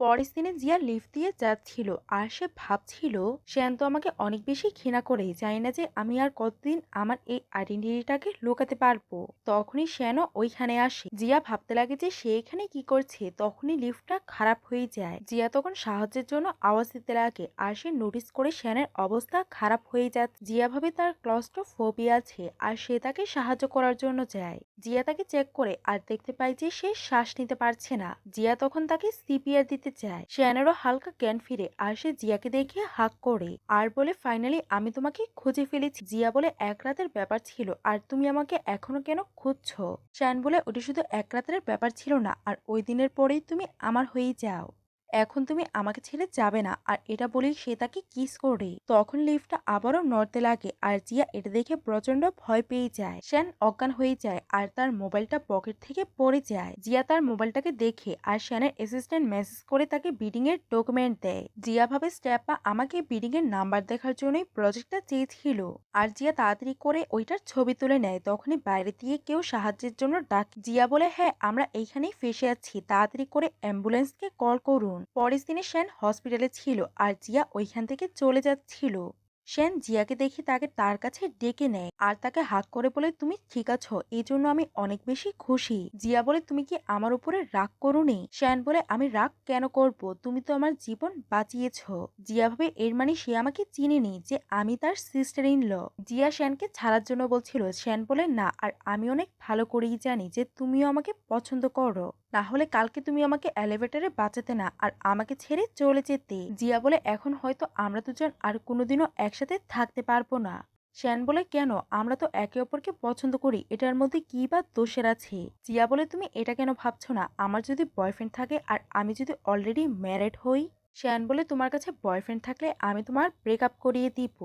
পরের দিনে জিয়া লিফট দিয়ে যাচ্ছিল আর সে ভাবছিল শ্যান তো আমাকে অনেক বেশি ঘৃণা করে জানি না যে আমি আর কতদিন আমার এই আইডেন্টিটিটাকে লুকাতে পারব। তখনই শ্যানও ওইখানে আসে। জিয়া ভাবতে লাগে যে সে এখানে কি করছে। তখনই লিফটটা খারাপ হয়ে যায়। জিয়া তখন সাহায্যের জন্য আওয়াজ দিতে লাগে আর সে নোটিস করে শ্যানের অবস্থা খারাপ হয়ে যাচ্ছে। জিয়া ভাবে তার ক্লস্ট্রোফোবিয়া আছে আর সে তাকে সাহায্য করার জন্য যায়। জিয়া তাকে চেক করে আর দেখতে পায় যে সে শ্বাস নিতে পারছে না। জিয়া তখন তাকে সিপিআর দিতে চায়। শ্যানেরও হালকা জ্ঞান ফিরে, আর সে জিয়াকে দেখে হাক করে, আর বলে ফাইনালি আমি তোমাকে খুঁজে ফেলেছি। জিয়া বলে, এক রাতের ব্যাপার ছিল, আর তুমি আমাকে এখনও কেন খুঁজছো? শ্যান বলে, ওটি শুধু এক রাতের ব্যাপার ছিল না, আর ওই দিনের পরেই তুমি আমার হয়ে যাও। এখন তুমি আমাকে ছেড়ে যাবে না। আর এটা বলেই সে তাকে কিস করে। তখন লিফটটা আবারও নড়তে লাগে আর জিয়া এটা দেখে প্রচণ্ড ভয় পেয়ে যায়। শ্যান অজ্ঞান হয়ে যায় আর তার মোবাইলটা পকেট থেকে পড়ে যায়। জিয়া তার মোবাইলটাকে দেখে আর শ্যানের অ্যাসিস্ট্যান্ট মেসেজ করে তাকে বিডিং এর ডকুমেন্ট দেয়। জিয়া ভাবে স্ট্যাপা আমাকে বিডিং এর নাম্বার দেখার জন্যই প্রজেক্টটা চেয়েছিল। আর জিয়া তাড়াতাড়ি করে ওইটার ছবি তুলে নেয়। তখনই বাইরে দিয়ে কেউ সাহায্যের জন্য ডাক। জিয়া বলে হ্যাঁ আমরা এইখানেই ফেসে আছি। তাড়াতাড়ি করে অ্যাম্বুলেন্সকে কল করুন। পরের দিনে সেন হসপিটালে ছিল আর জিয়া ওইখান থেকে চলে যাচ্ছিল। সেন জিয়াকে দেখে তাকে তার কাছে ডেকে নেয়। আর তাকে হাক করে বলে, তুমি ঠিক আছো? এই জন্য আমি অনেক বেশি খুশি। জিয়া বলে, তুমি কি আমার উপরে রাগ করোনি? শ্যান বলে, আমি রাগ কেন করব? তুমি তো আমার জীবন বাঁচিয়েছ। জিয়া ভাবে, এর মানে সে আমাকে চিনেনি যে আমি তার সিস্টার ইন ল জিয়া শ্যানকে ছাড়ার জন্য বলছিল। শ্যান বলে, না, আর আমি অনেক ভালো করেই জানি যে তুমিও আমাকে পছন্দ করো। না হলে কালকে তুমি আমাকে এলিভেটরে বাঁচাতে না, আর আমাকে ছেড়ে চলে যেতে। জিয়া বলে, এখন হয়তো আমরা দুজন আর কোনোদিনও একসাথে থাকতে পারব না। শ্যান বলে, কেন? আমরা তো একে অপরকে পছন্দ করি, এটার মধ্যে কি বা দোষের আছে? জিয়া বলে, তুমি এটা কেন ভাবছ না? আমার যদি বয়ফ্রেন্ড থাকে, আর আমি যদি অলরেডি ম্যারেড হই? শ্যান বলে, তোমার কাছে বয়ফ্রেন্ড থাকলে আমি তোমার ব্রেকআপ করিয়ে দিব।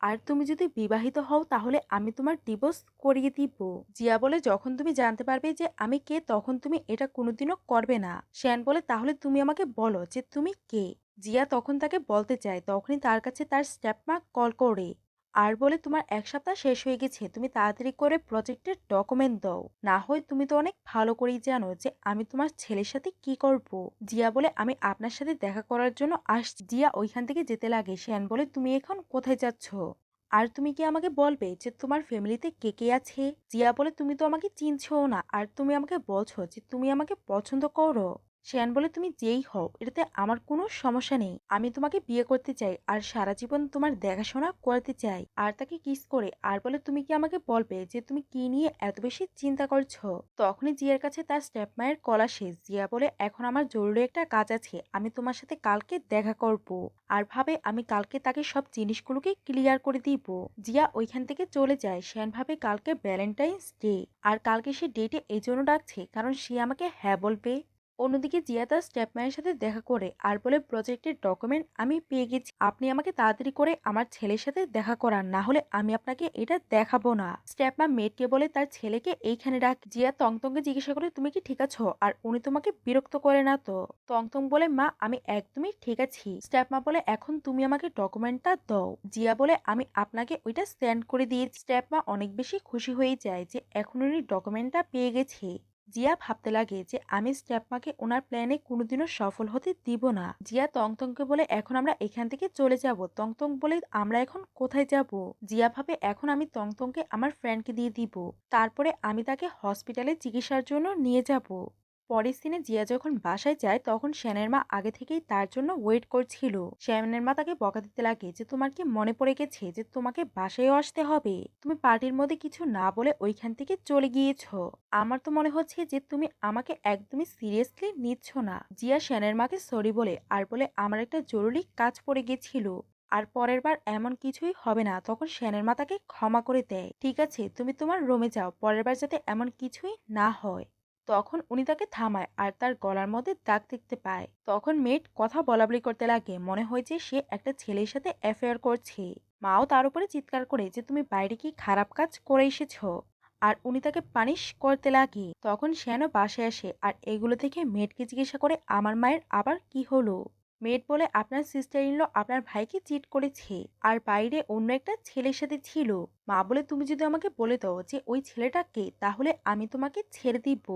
আর তুমি যদি বিবাহিত হও, তাহলে আমি তোমার ডিভোর্স করিয়ে দিব। জিয়া বলে, যখন তুমি জানতে পারবে যে আমি কে, তখন তুমি এটা কোনোদিনও করবে না। শ্যান বলে, তাহলে তুমি আমাকে বলো যে তুমি কে? জিয়া তখন তাকে বলতে চায়, তখনই তার কাছে তার স্ট্যাপমা কল করে। আর বলে তোমার এক সপ্তাহ শেষ হয়ে গেছে, তুমি তাড়াতাড়ি করে প্রজেক্টের ডকুমেন্ট দাও। না হয় তুমি তো অনেক ভালো করেই জানো যে আমি তোমার ছেলের সাথে কি করব। জিয়া বলে, আমি আপনার সাথে দেখা করার জন্য আসছি। জিয়া ওইখান থেকে যেতে লাগে। শ্যান বলে, তুমি এখন কোথায় যাচ্ছ? আর তুমি কি আমাকে বলবে যে তোমার ফ্যামিলিতে কে কে আছে? জিয়া বলে, তুমি তো আমাকে চিনছো না। আর তুমি আমাকে বলছো যে তুমি আমাকে পছন্দ করো। শ্যান বলে, তুমি যেই হও, এটাতে আমার কোনো সমস্যা নেই। আমি তোমাকে বিয়ে করতে চাই আর সারা জীবন তোমার দেখাশোনা করতে চাই। আর তাকে কিস করে, আর বলে, তুমি কি আমাকে বলবে যে তুমি কি নিয়ে এত বেশি চিন্তা করছ? তখনই জিয়ার কাছে তার স্টেপ মায়ের কলা শেষ জিয়া বলে, এখন আমার জরুরি একটা কাজ আছে, আমি তোমার সাথে কালকে দেখা করব আর ভাবে আমি কালকে তাকে সব জিনিসগুলোকে ক্লিয়ার করে দিব। জিয়া ওইখান থেকে চলে যায়। শ্যান ভাবে কালকে ভ্যালেন্টাইন্স ডে, আর কালকে সে ডেটে এই জন্য ডাকছে, কারণ সে আমাকে হ্যাঁ বলবে। অন্যদিকে জিয়া তার স্টেপমায়ের সাথে দেখা করে আর বলে প্রজেক্টের ডকুমেন্ট আমি পেয়ে গেছি। আপনি আমাকে তাড়াতাড়ি করে আমার ছেলের সাথে দেখা করান, না হলে আমি আপনাকে এটা দেখাবো না। স্টেপমা মেয়েটকে বলে, তার ছেলেকে এইখানে ডাক জিয়া তংতংকে জিজ্ঞাসা করে, তুমি কি ঠিক আছো? আর উনি তোমাকে বিরক্ত করে না তো। তংতং বলে, মা, আমি একদমই ঠিক আছি। স্টেপমা বলে, এখন তুমি আমাকে ডকুমেন্টটা দাও। জিয়া বলে, আমি আপনাকে ওইটা স্ক্যান করে দিয়েছি। স্টেপমা অনেক বেশি খুশি হয়ে যায় যে, এখন উনি ডকুমেন্টটা পেয়ে গেছে। জিয়া ভাবতে লাগে যে, আমি স্ট্যাপমাকে ওনার প্ল্যানে কোনোদিনও সফল হতে দিব না। জিয়া তংতংকে বলে, এখন আমরা এখান থেকে চলে যাব। তংতং বলে, আমরা এখন কোথায় যাব? জিয়া ভাবে, এখন আমি তংতংকে আমার ফ্রেন্ডকে দিয়ে দিব। তারপরে আমি তাকে হসপিটালে চিকিৎসার জন্য নিয়ে যাব। পরের দিনে জিয়া যখন বাসায় যায়, তখন শ্যানের মা আগে থেকেই তার জন্য ওয়েট করছিল। শ্যানের মা তাকে বকা দিতে লাগে যে, তোমার কি মনে পড়ে গেছে যে, তোমাকে বাসায়ও আসতে হবে? তুমি পার্টির মধ্যে কিছু না বলে ওইখান থেকে চলে গিয়েছ। আমার তো মনে হচ্ছে যে, তুমি আমাকে একদমই সিরিয়াসলি নিচ্ছ না। জিয়া শ্যানের মাকে সরি বলে আর বলে, আমার একটা জরুরি কাজ পড়ে গেছিল। আর পরের বার এমন কিছুই হবে না। তখন শ্যানের মা তাকে ক্ষমা করে দেয়, ঠিক আছে, তুমি তোমার রুমে যাও। পরের বার যাতে এমন কিছুই না হয়। তখন উনি তাকে থামায় আর তার গলার মধ্যে দাগ দেখতে পায়। তখন মেট কথা বলাবলি করতে লাগে। মনে হয় যে সে একটা ছেলের সাথে অ্যাফেয়ার করছে। মাও তার উপরে চিৎকার করে যে তুমি বাইরে কি খারাপ কাজ করে এসেছ? আর উনি তাকে পানিশ করতে লাগে। তখন শ্যানও বাসে আসে আর এগুলো থেকে মেটকে জিজ্ঞাসা করে, আমার মায়ের আবার কি হলো? মেয়েট বলে আপনার সিস্টার ইনলো আপনার ভাইকে চিট করেছে, আর বাইরে অন্য একটা ছেলের সাথে ছিল। মা বলে, তুমি যদি আমাকে বলে দাও যে ওই ছেলেটাকে, তাহলে আমি তোমাকে ছেড়ে দিব।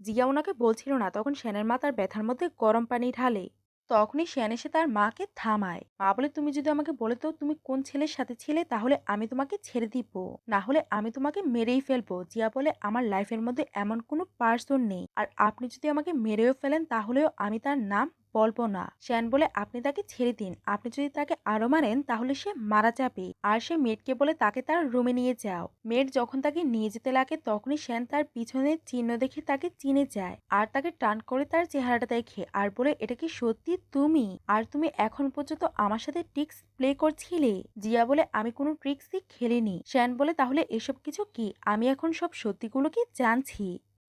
জিয়া ওনাকে বলছিল না, তখন শ্যানের মা তার ব্যথার মধ্যে গরম পানি ঢালে। তখনই শ্যান এসে তার মাকে থামায়। মা বলে, তুমি যদি আমাকে বলে তো তুমি কোন ছেলের সাথে ছিলে, তাহলে আমি তোমাকে ছেড়ে দিব। না হলে আমি তোমাকে মেরেই ফেলব। জিয়া বলে, আমার লাইফের মধ্যে এমন কোনো পার্সন নেই। আর আপনি যদি আমাকে মেরেও ফেলেন, তাহলেও আমি তার নাম বলব না। শ্যান বলে, আপনি তাকে ছেড়ে দিন। আপনি যদি তাকে আরও মারেন, তাহলে সে মারা যাবে। আর সে মেয়েটকে বলে তাকে তার রুমে নিয়ে যাও। মেয়েট যখন তাকে নিয়ে যেতে লাগে, তখনই শ্যান তার পিছনের চিহ্ন দেখে তাকে চিনে যায়। আর তাকে টান করে তার চেহারাটা দেখে আর বলে, এটা কি সত্যি তুমি? আর তুমি এখন পর্যন্ত আমার সাথে ট্রিক্স প্লে করছিলে? জিয়া বলে, আমি কোনো ট্রিক্সই খেলিনি। শ্যান বলে, তাহলে এসব কিছু কি? আমি এখন সব সত্যিগুলো কি জানছি?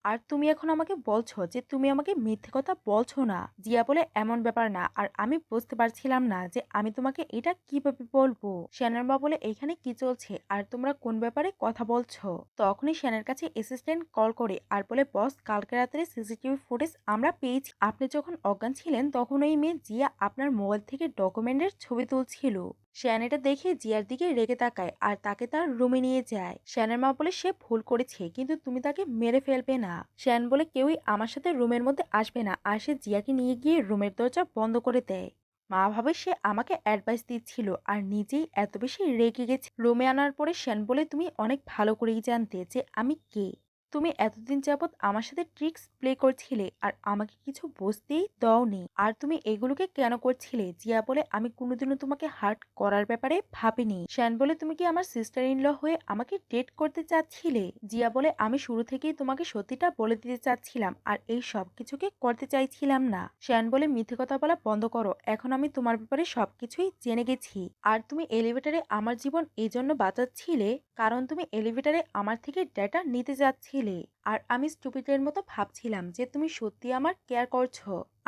আর তুমি এখন আমাকে বলছো যে তুমি আমাকে মিথ্যে কথা বলছো না। জিয়া বলে, এমন ব্যাপার না। আর আমি বুঝতে পারছিলাম না যে আমি তোমাকে এটা কীভাবে বলব। শ্যানের মা বলে, এখানে কি চলছে? আর তোমরা কোন ব্যাপারে কথা বলছো? তখনই শ্যানের কাছে অ্যাসিস্ট্যান্ট কল করে আর বলে, বস, কালকে রাত্রে সিসিটিভি ফুটেজ আমরা পেয়েছি। আপনি যখন অজ্ঞান ছিলেন, তখন ওই মেয়ে জিয়া আপনার মোবাইল থেকে ডকুমেন্টের ছবি তুলছিল। শ্যান এটা দেখে জিয়ার দিকে রেগে তাকায় আর তাকে তার রুমে নিয়ে যায়। শ্যানের মা বলে সে ভুল করেছে, কিন্তু তুমি তাকে মেরে ফেলবে না। শ্যান বলে কেউই আমার সাথে রুমের মধ্যে আসবে না আর সে জিয়াকে নিয়ে গিয়ে রুমের দরজা বন্ধ করে দেয়। মা ভাবে সে আমাকে অ্যাডভাইস দিচ্ছিল আর নিজেই এত বেশি রেগে গেছে। রুমে আনার পরে শ্যান বলে, তুমি অনেক ভালো করেই জানতে যে আমি কে। তুমি এতদিন যাবৎ আমার সাথে ট্রিক্স প্লে করছিলে আর আমাকে কিছু বুঝতেই দাওনি। আর তুমি এগুলোকে কেন করছিলে? জিয়া বলে, আমি কোনোদিনও তোমাকে হার্ট করার ব্যাপারে ভাবিনি। শ্যান বলে, তুমি কি আমার সিস্টার ইন ল হয়ে আমাকে ডেট করতে চাচ্ছিলে? জিয়া বলে, আমি শুরু থেকেই তোমাকে সত্যিটা বলে দিতে চাচ্ছিলাম আর এই সব কিছুকে করতে চাইছিলাম না। শ্যান বলে, মিথ্যে কথা বলা বন্ধ করো। এখন আমি তোমার ব্যাপারে সবকিছুই জেনে গেছি। আর তুমি এলিভেটারে আমার জীবন এই জন্য বাঁচাচ্ছিলে? কারণ তুমি এলিভেটারে আমার থেকে ডেটা নিতে যাচ্ছিলে। আর আমি স্টুপিডের মতো ভাবছিলাম যে তুমি সত্যি আমার কেয়ার করছ।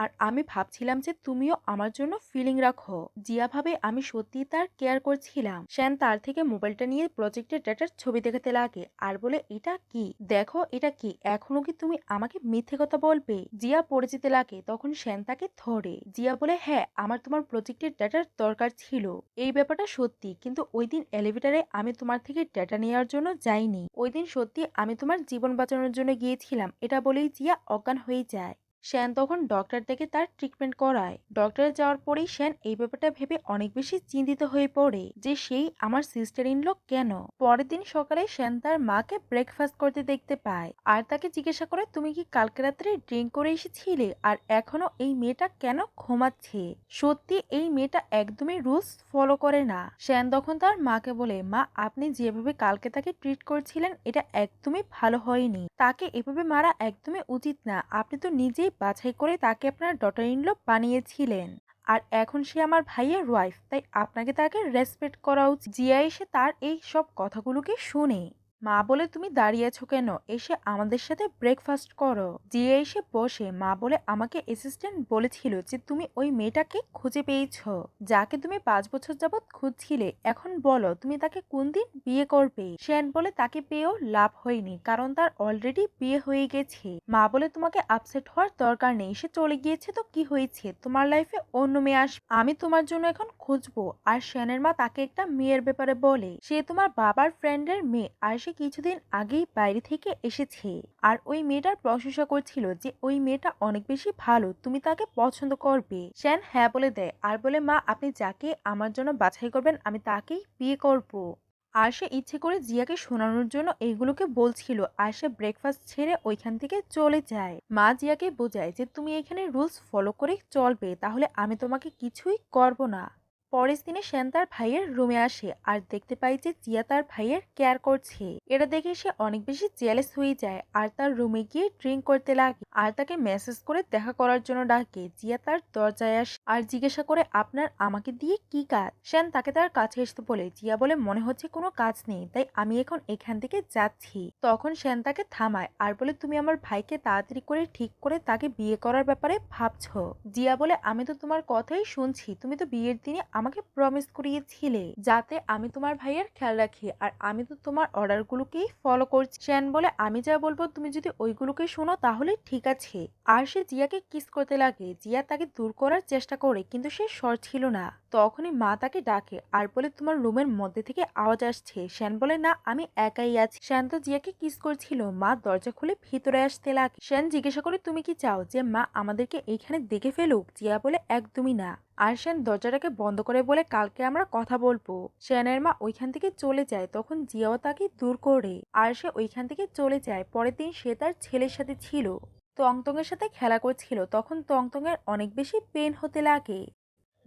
আর আমি ভাবছিলাম যে তুমিও আমার জন্য ফিলিং রাখো। জিয়া ভাবে আমি সত্যি তার কেয়ার করছিলাম। শ্যান তার থেকে মোবাইলটা নিয়ে প্রজেক্টের ডেটার ছবি দেখাতে লাগে। আর বলে, এটা কি? দেখো, এটা কি? এখনও কি তুমি আমাকে মিথ্যে কথা বলবে? জিয়া পড়ে যেতে লাগে, তখন শ্যান তাকে ধরে। জিয়া বলে হ্যাঁ আমার তোমার প্রজেক্টের ডেটার দরকার ছিল। এই ব্যাপারটা সত্যি, কিন্তু ওই দিন এলিভেটারে আমি তোমার থেকে ডেটা নেওয়ার জন্য যাইনি। ওই দিন সত্যি আমি তোমার জীবন বাঁচানোর জন্য গিয়েছিলাম। এটা বলেই জিয়া অজ্ঞান হয়ে যায়। শ্যান তখন ডক্টর থেকে তার ট্রিটমেন্ট করায়। ডক্টরে যাওয়ার পরেই শ্যান এই ব্যাপারটা ভেবে অনেক বেশি চিন্তিত হয়ে পড়ে যে সেই আমার সিস্টার ইনলো কেন? পরের দিন সকালে শ্যান তার মাকে ব্রেকফাস্ট করতে দেখতে পায়। আর তাকে জিজ্ঞাসা করে, তুমি কি কালকে রাত্রে ড্রিঙ্ক করে এসেছিলে? আর এখনও এই মেয়েটা কেন ঘুমাচ্ছে? সত্যি এই মেয়েটা একদমই রুলস ফলো করে না। শ্যান তখন তার মাকে বলে, মা, আপনি যেভাবে কালকে তাকে ট্রিট করছিলেন, এটা একদমই ভালো হয়নি। তাকে এভাবে মারা একদমই উচিত না। আপনি তো নিজেই বাছাই করে তাকে আপনার ডটার ইনলো বানিয়েছিলেন। আর এখন সে আমার ভাইয়ের ওয়াইফ তাই আপনাকে তাকে রেসপেক্ট করা উচিত। জিয়া এসে তার এই সব কথাগুলোকে শুনে। মা বলে তুমি দাঁড়িয়ে আছো কেন? এসে আমাদের সাথে ব্রেকফাস্ট করো। জিয়া এসে বসে। মা বলে আমাকে অ্যাসিস্ট্যান্ট বলেছিল যে তুমি ওই মেয়েটাকে খুঁজে পেয়েছ। যাকে তুমি পাঁচ বছর যাবৎ খুঁজছিলে। এখন বলো, তুমি তাকে কোন দিন বিয়ে করবে? শ্যান বলে তাকে পেয়েও লাভ হয়নি, কারণ তার অলরেডি বিয়ে হয়ে গেছে। মা বলে তোমাকে আপসেট হওয়ার দরকার নেই, সে চলে গিয়েছে তো কি হয়েছে? তোমার লাইফে অন্য মেয়ে আস আমি তোমার জন্য এখন খুঁজবো। আর শ্যানের মা তাকে একটা মেয়ের ব্যাপারে বলে, সে তোমার বাবার ফ্রেন্ডের মেয়ে, আর কিছুদিন আগেই বাইরে থেকে এসেছে। আর ওই মেয়েটার প্রশংসা করছিল যে, ওই মেয়েটা অনেক বেশি ভালো, তুমি তাকে পছন্দ করবে। শ্যান হ্যাঁ বলে দেয়, আর বলে, মা, আপনি যাকে আমার জন্য বাছাই করবেন, আমি তাকেই বিয়ে করব। আর সে ইচ্ছে করে জিয়াকে শোনানোর জন্য এইগুলোকে বলছিল, আর সে ব্রেকফাস্ট ছেড়ে ওইখান থেকে চলে যায়। মা জিয়াকে বোঝায় যে, তুমি এখানে রুলস ফলো করে চলবে, তাহলে আমি তোমাকে কিছুই করব না। পরের দিনে শ্যান তার ভাইয়ের রুমে আসে আর দেখতে পাই যে জিয়া তার ভাইয়ের কেয়ার করছে। এটা দেখে সে অনেক বেশি জেলেস হয়ে যায় আর তার রুমে গিয়ে ড্রিঙ্ক করতে লাগে আর তাকে মেসেজ করে দেখা করার জন্য ডাকে। জিয়া তার দরজায় আসে আর জিজ্ঞাসা করে, আপনার আমাকে দিয়ে কি কাজ? শ্যান তাকে তার কাছে আসতে বলে, জিয়া বলে মনে হচ্ছে কোনো কাজ নেই, তাই আমি এখন এখান থেকে যাচ্ছি। তখন শ্যান তাকে থামায় আর বলে, তুমি আমার ভাইকে তাড়াতাড়ি করে ঠিক করে তাকে বিয়ে করার ব্যাপারে ভাবছ? জিয়া বলে, আমি তো তোমার কথাই শুনছি, তুমি তো বিয়ের দিনে আমাকে প্রমিস করিয়েছিলে যাতে আমি তোমার ভাইয়ের খেয়াল রাখি। আর আমি তো তোমার অর্ডারগুলোকেই ফলো করছি। শ্যান বলে, আমি যা বলব তুমি যদি ওইগুলোকে শোনো তাহলে ঠিক আছে। আর সে জিয়াকে কিস করতে লাগে। জিয়া তাকে দূর করার চেষ্টা করে, কিন্তু সে সর ছিল না। তখনই মা তাকে ডাকে আর বলে, তোমার রুমের মধ্যে থেকে আওয়াজ আসছে। শ্যান বলে, না, আমি একাই আছি। শ্যান তো জিয়াকে কিস করছিল। মা দরজা খুলে ভিতরে আসতে লাগে শ্যান জিজ্ঞাসা করে, তুমি কি চাও যে মা আমাদেরকে এইখানে দেখে ফেলুক? জিয়া বলে, একদমই না। আর শ্যান দরজাটাকে বন্ধ করে বলে, কালকে আমরা কথা বলব। শ্যানের মা ওইখান থেকে চলে যায়, তখন জিয়াও তাকে দূর করে আর সে ওইখান থেকে চলে যায়। পরের দিন সে তার ছেলের সাথে ছিল। তংতংয়ের সাথে খেলা করছিল। তখন তংতংয়ের অনেক বেশি পেন হতে লাগে।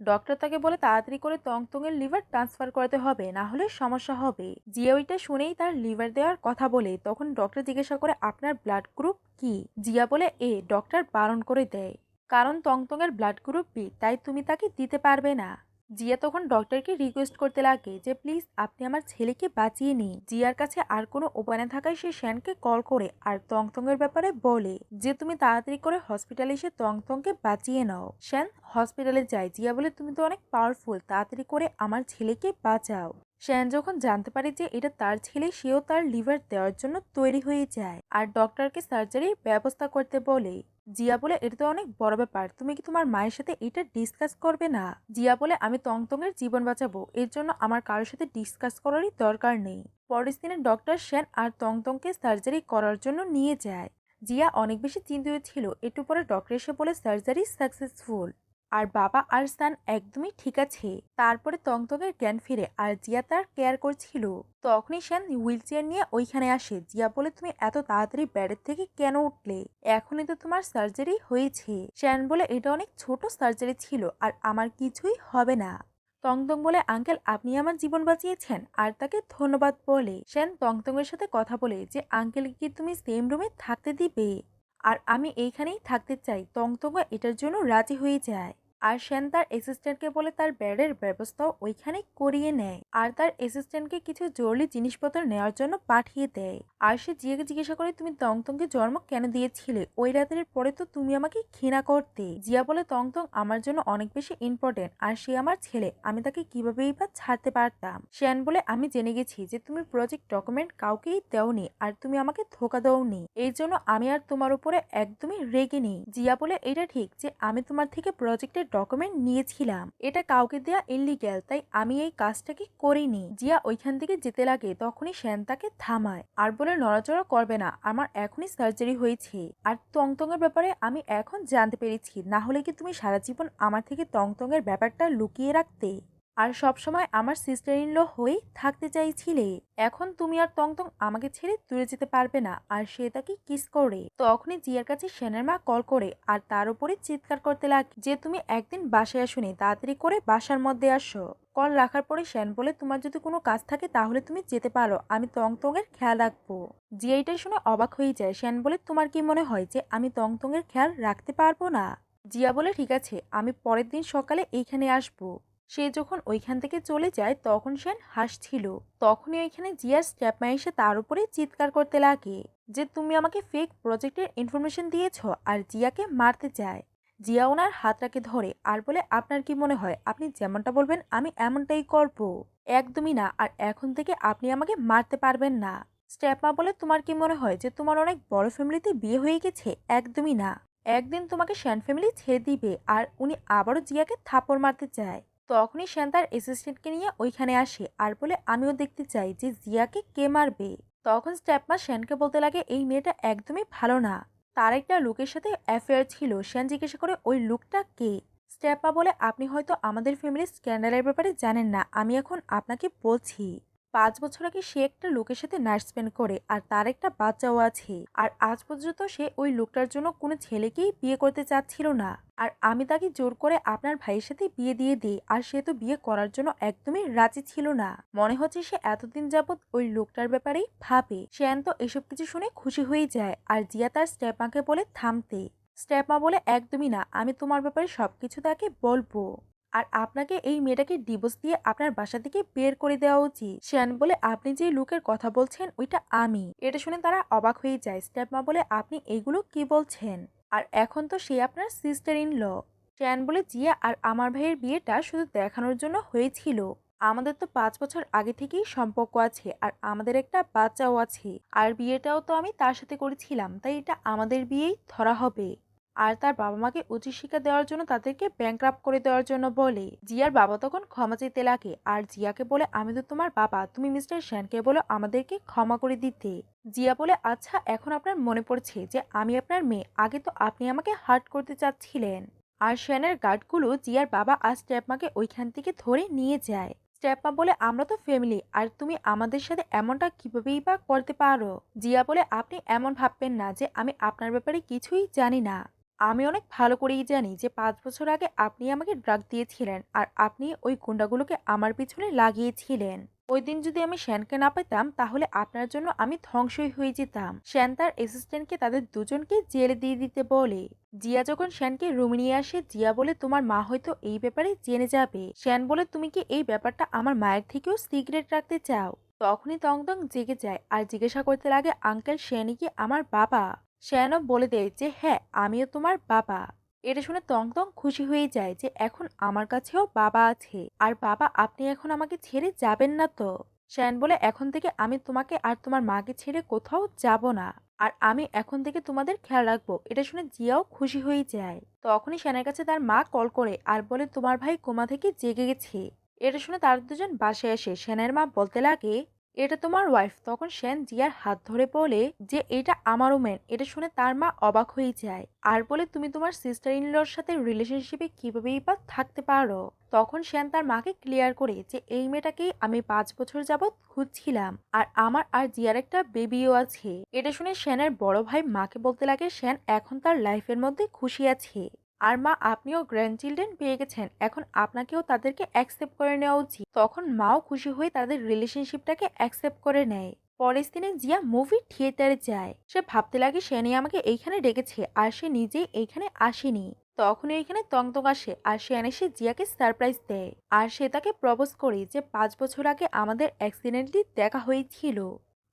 ডক্টর তাকে বলে তাড়াতাড়ি করে তংতংয়ের লিভার ট্রান্সফার করতে হবে, না হলে সমস্যা হবে। জিয়া ওইটা শুনেই তার লিভার দেওয়ার কথা বলে, তখন ডক্টর জিজ্ঞাসা করে, আপনার ব্লাড গ্রুপ কি? জিয়া বলে, এ ডক্টর বারণ করে দেয়। কারণ তংতংয়ের ব্লাড গ্রুপ বি তাই তুমি তাকে দিতে পারবে না। জিয়া তখন ডক্টরকে রিকোয়েস্ট করতে লাগে যে প্লিজ আপনি আমার ছেলেকে বাঁচিয়ে নিন। জিয়ার কাছে আর কোনো উপায় না থাকায় সে শ্যানকে কল করে আর তংতংয়ের ব্যাপারে বলে যে, তুমি তাড়াতাড়ি করে হসপিটালে এসে তংতংকে বাঁচিয়ে নাও। শ্যান হসপিটালে যায় জিয়া বলে, তুমি তো অনেক পাওয়ারফুল তাড়াতাড়ি করে আমার ছেলেকে বাঁচাও। শ্যান যখন জানতে পারে যে, এটা তার ছেলে, সেও তার লিভার দেওয়ার জন্য তৈরি হয়ে যায়। আর ডক্টরকে সার্জারির ব্যবস্থা করতে বলে জিয়া বলে, এটা তো অনেক বড় ব্যাপার। তুমি কি তোমার মায়ের সাথে এটা ডিসকাস করবে না? জিয়া বলে, আমি তংতংয়ের জীবন বাঁচাবো। এর জন্য আমার কারোর সাথে ডিসকাস করারই দরকার নেই। পরের দিনে ডক্টর শ্যান আর তংতংকে সার্জারি করার জন্য নিয়ে যায়। জিয়া অনেক বেশি চিন্তিত ছিল। একটু পরে ডক্টর এসে বলে সার্জারি সাকসেসফুল আর বাবা আর সান একদমই ঠিক আছে। তারপরে তংতংয়ের জ্ঞান ফিরে আর জিয়া তার কেয়ার করছিল। তখনই শ্যান হুইল চেয়ার নিয়ে ওইখানে আসে। জিয়া বলে, তুমি এত তাড়াতাড়ি ব্যাডের থেকে কেন উঠলে? এখনই তো তোমার সার্জারি হয়েছে। শ্যান বলে, এটা অনেক ছোট সার্জারি ছিল আর আমার কিছুই হবে না। তংতং বলে, আঙ্কেল, আপনি আমার জীবন বাঁচিয়েছেন আর তাকে ধন্যবাদ বলে। শ্যান তংতংয়ের সাথে কথা বলে যে আঙ্কেল কি তুমি সেম রুমে থাকতে দিবে? আর আমি এইখানেই থাকতে চাই। তংতঙ্গ এটার জন্য রাজি হয়ে যায়। আর শ্যান তার অ্যাসিস্ট্যান্টকে বলে তার ব্যাডের ব্যবস্থাও ওইখানে করিয়ে নেয়। আর তার অ্যাসিস্ট্যান্টকে কিছু জরুরি জিনিসপত্র নেওয়ার জন্য পাঠিয়ে দেয়। আর সে জিয়াকে জিজ্ঞাসা করে, তুমি তংতংকে জন্ম কেন দিয়েছিলে? ওই রাতের পরে তো তুমি আমাকে ঘৃণা করতে। জিয়া বলে তংতং আমার জন্য অনেক বেশি ইম্পর্টেন্ট আর সে আমার ছেলে। আমি তাকে কিভাবেই বা ছাড়তে পারতাম? শ্যান বলে, আমি জেনে গেছি যে তুমি প্রজেক্ট ডকুমেন্ট কাউকেই দেওনি, আর তুমি আমাকে ধোকা দেওনি। এই জন্য আমি আর তোমার উপরে একদমই রেগে নেই। জিয়া বলে এটা ঠিক যে আমি তোমার থেকে প্রজেক্টের ডকুমেন্ট নিয়েছিলাম। এটা কাউকে দেয়া ইলিগ্যাল তাই আমি এই কাজটাকে করিনি। জিয়া ওইখান থেকে যেতে লাগে, তখনই শ্যান তাকে থামায়। আর বলে নড়াচড়া করবে না, আমার এখনই সার্জারি হয়েছে। আর তংতংয়ের ব্যাপারে আমি এখন জানতে পেরেছি, না হলে কি তুমি সারা জীবন আমার থেকে তংতংয়ের ব্যাপারটা লুকিয়ে রাখতে? আর সবসময় আমার সিস্টার ইন ল হয়েই থাকতে চাইছিলে। এখন তুমি আর তংতং আমাকে ছেড়ে দূরে যেতে পারবে না, আর সে তাকে কিস করে। তখনই জিয়ার কাছে সেনের মা কল করে, আর তার উপরে চিৎকার করতে লাগে যে, তুমি একদিন বাসায় আসুনি, তাড়াতাড়ি করে বাসার মধ্যে আসো। কল রাখার পরে শ্যান বলে, তোমার যদি কোনো কাজ থাকে তাহলে তুমি যেতে পারো, আমি তংতং এর খেয়াল রাখব। জিয়া এটা শুনে অবাক হয়ে যায়। শ্যান বলে, তোমার কি মনে হয় যে, আমি তংতং এর খেয়াল রাখতে পারব না? জিয়া বলে, ঠিক আছে, আমি পরের দিন সকালে এইখানে আসব। সে যখন ওইখান থেকে চলে যায় তখন সেন হাসছিল। তখনই ওইখানে জিয়ার স্ট্যাপমা এসে তার উপরে চিৎকার করতে লাগে যে, তুমি আমাকে ফেক প্রজেক্টের ইনফরমেশন দিয়েছ আর জিয়াকে মারতে চায়। জিয়া ওনার হাতটাকে ধরে আর বলে, আপনার কি মনে হয়? আপনি যেমনটা বলবেন, আমি এমনটাই করব। একদমই না, আর এখন থেকে আপনি আমাকে মারতে পারবেন না। স্ট্যাপমা বলে, তোমার কি মনে হয় যে, তোমার অনেক বড় ফ্যামিলিতে বিয়ে হয়ে গেছে? একদমই না। একদিন তোমাকে শ্যান ফ্যামিলি ছেড়ে দিবে আর উনি আবারও জিয়াকে থাপড় মারতে চায়। তখনই শ্যান তার অ্যাসিস্ট্যান্টকে নিয়ে ওইখানে আসে আর বলে, আমিও দেখতে চাই যে জিয়াকে কে মারবে। তখন স্ট্যাপমা শ্যানকে বলতে লাগে, এই মেয়েটা একদমই ভালো না। তার একটা লোকের সাথে অ্যাফেয়ার ছিল। শ্যান জিজ্ঞাসা করে, ওই লুকটা কে? স্ট্যাপমা বলে, আপনি হয়তো আমাদের ফ্যামিলির স্ক্যান্ডালের ব্যাপারে জানেন না। আমি এখন আপনাকে বলছি। পাঁচ বছর আগে সে একটা লোকের সাথে নার্স স্পেন্ড করে আর তার একটা বাচ্চাও আছে। আর আজ পর্যন্ত সে ওই লোকটার জন্য কোনো ছেলেকেই বিয়ে করতে চাচ্ছিল না। আর আমি তাকে জোর করে আপনার ভাইয়ের সাথে বিয়ে দিয়ে দিই আর সে তো বিয়ে করার জন্য একদমই রাজি ছিল না। মনে হচ্ছে সে এতদিন যাবৎ ওই লোকটার ব্যাপারেই ভাবে। শ্যান তো এসব কিছু শুনে খুশি হয়ে যায় আর জিয়া তার স্টেপাকে বলে থামতে। স্টেপমা বলে, একদমই না, আমি তোমার ব্যাপারে সবকিছু তাকে বলব। আর আপনাকে এই মেয়েটাকে ডিভোর্স দিয়ে আপনার বাসা থেকে বের করে দেওয়া উচিত। শ্যান বলে, আপনি যে লুকের কথা বলছেন, ওইটা আমি। এটা শুনে তারা অবাক হয়ে যায়। স্টেপমা বলে, আপনি এইগুলো কি বলছেন? আর এখন তো সে আপনার সিস্টার ইন ল শ্যান বলে, জিয়া আর আমার ভাইয়ের বিয়েটা শুধু দেখানোর জন্য হয়েছিল। আমাদের তো পাঁচ বছর আগে থেকেই সম্পর্ক আছে আর আমাদের একটা বাচ্চাও আছে। আর বিয়েটাও তো আমি তার সাথে করেছিলাম, তাই এটা আমাদের বিয়েই ধরা হবে। আর তার বাবা মাকে উচিত শিক্ষা দেওয়ার জন্য তাদেরকে ব্যাংক্রাপ করে দেওয়ার জন্য বলে। জিয়ার বাবা তখন ক্ষমা চাইতে লাগে আর জিয়াকে বলে, আমি তো তোমার বাবা, তুমি মিস্টার শ্যানকে বলো আমাদেরকে ক্ষমা করে দিতে। জিয়া বলে আচ্ছা এখন আপনার মনে পড়ছে যে আমি আপনার মেয়ে, আগে তো আপনি আমাকে হার্ট করতে চাচ্ছিলেন। আর শ্যানের গার্ডগুলো জিয়ার বাবা আর স্টেপমাকে ওইখান থেকে ধরে নিয়ে যায়। স্টেপমা বলে, আমরা তো ফ্যামিলি আর তুমি আমাদের সাথে এমনটা কিভাবেই বা করতে পারো? জিয়া বলে, আপনি এমন ভাববেন না যে আমি আপনার ব্যাপারে কিছুই জানি না। আমি অনেক ভালো করেই জানি যে পাঁচ বছর আগে আপনি আমাকে ড্রাগ দিয়েছিলেন আর আপনি ওই গুন্ডাগুলোকে আমার পিছনে লাগিয়েছিলেন। ওই দিন যদি আমি শ্যানকে না পেতাম, তাহলে আপনার জন্য আমি ধ্বংসই হয়ে যেতাম। শ্যান তার অ্যাসিস্ট্যান্টকে তাদের দুজনকে জেলে দিয়ে দিতে বলে। জিয়া যখন শ্যানকে রুমে নিয়ে আসে, জিয়া বলে, তোমার মা হয়তো এই ব্যাপারে জেনে যাবে। শ্যান বলে, তুমি কি এই ব্যাপারটা আমার মায়ের থেকেও সিক্রেট রাখতে চাও? তখনই তংদং জেগে যায় আর জিজ্ঞাসা করতে লাগে, আঙ্কেল শ্যানি কি আমার বাবা? শ্যানও বলে দেয় যে হ্যাঁ আমিও তোমার বাবা। এটা শুনে তং তং খুশি হয়ে যায় যে, এখন আমার কাছেও বাবা আছে। আর বাবা, আপনি এখন আমাকে ছেড়ে যাবেন না তো? শ্যান বলে, এখন থেকে আমি তোমাকে আর তোমার মাকে ছেড়ে কোথাও যাব না। আর আমি এখন থেকে তোমাদের খেয়াল রাখব। এটা শুনে জিয়াও খুশি হয়ে যায়। তখনই শ্যানের কাছে তার মা কল করে আর বলে, তোমার ভাই কোমা থেকে জেগে গেছে? এটা শুনে তার দুজন বাসায় আসে। শ্যানের মা বলতে লাগে এটা তোমার ওয়াইফ তখন শ্যান জিয়ার হাত ধরে বলে যে, এটা আমারও ম্যান এটা শুনে তার মা অবাক হয়ে যায়। আর বলে, তুমি তোমার সিস্টার ইনলর সাথে রিলেশনশিপে কীভাবেই বা থাকতে পারো? তখন শ্যান তার মাকে ক্লিয়ার করে যে, এই মেয়েটাকেই আমি পাঁচ বছর যাবৎ খুঁজছিলাম। আর আমার আর জিয়ার একটা বেবিও আছে। এটা শুনে শ্যানের বড় ভাই মাকে বলতে লাগে শ্যান এখন তার লাইফের মধ্যে খুশি আছে। আর মা, আপনিও গ্র্যান্ড চিলড্রেন পেয়ে গেছেন। এখন আপনাকেও তাদেরকে অ্যাকসেপ্ট করে নেওয়া উচিত। তখন মাও খুশি হয়ে তাদের রিলেশনশিপটাকে অ্যাকসেপ্ট করে নেয়। পরের দিনে জিয়া মুভি থিয়েটারে যায়। সে ভাবতে লাগে সেনি আমাকে এইখানে ডেকেছে, আর সে নিজেই এইখানে আসেনি। তখন এইখানে তংতং আসে, আর সে এনে সে জিয়াকে সারপ্রাইজ দেয়। আর সে তাকে প্রপোজ করে যে পাঁচ বছর আগে আমাদের অ্যাক্সিডেন্টলি দেখা হয়েছিল।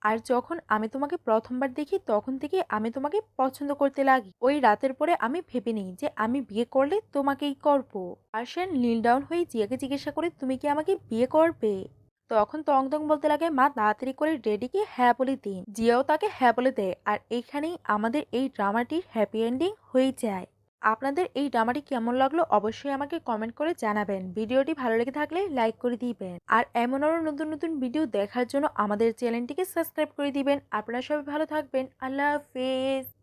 আর যখন আমি তোমাকে প্রথমবার দেখি, তখন থেকে আমি তোমাকে পছন্দ করতে লাগি। ওই রাতের পরে আমি ভেবে নিই যে আমি বিয়ে করলে তোমাকেই করব। আর সে নীল ডাউন হয়ে জিয়াকে জিজ্ঞাসা করে, তুমি কি আমাকে বিয়ে করবে? তখন তং তং বলতে লাগে, মা, তাড়াতাড়ি করে রেডিকে হ্যাঁ বলে দিন। জিয়াও তাকে হ্যাঁ বলে দেয়। আর এইখানেই আমাদের এই ড্রামাটির হ্যাপি এন্ডিং হয়ে যায়। আপনাদের এই ড্রামাটি কেমন লাগল অবশ্যই আমাকে কমেন্ট করে জানাবেন। ভিডিওটি ভালো লেগে থাকলে লাইক করে দিবেন। আর এমন আরও নতুন নতুন ভিডিও দেখার জন্য আমাদের চ্যানেলটিকে সাবস্ক্রাইব করে দিবেন। আপনারা সবাই ভালো থাকবেন। আল্লাহ হাফেজ।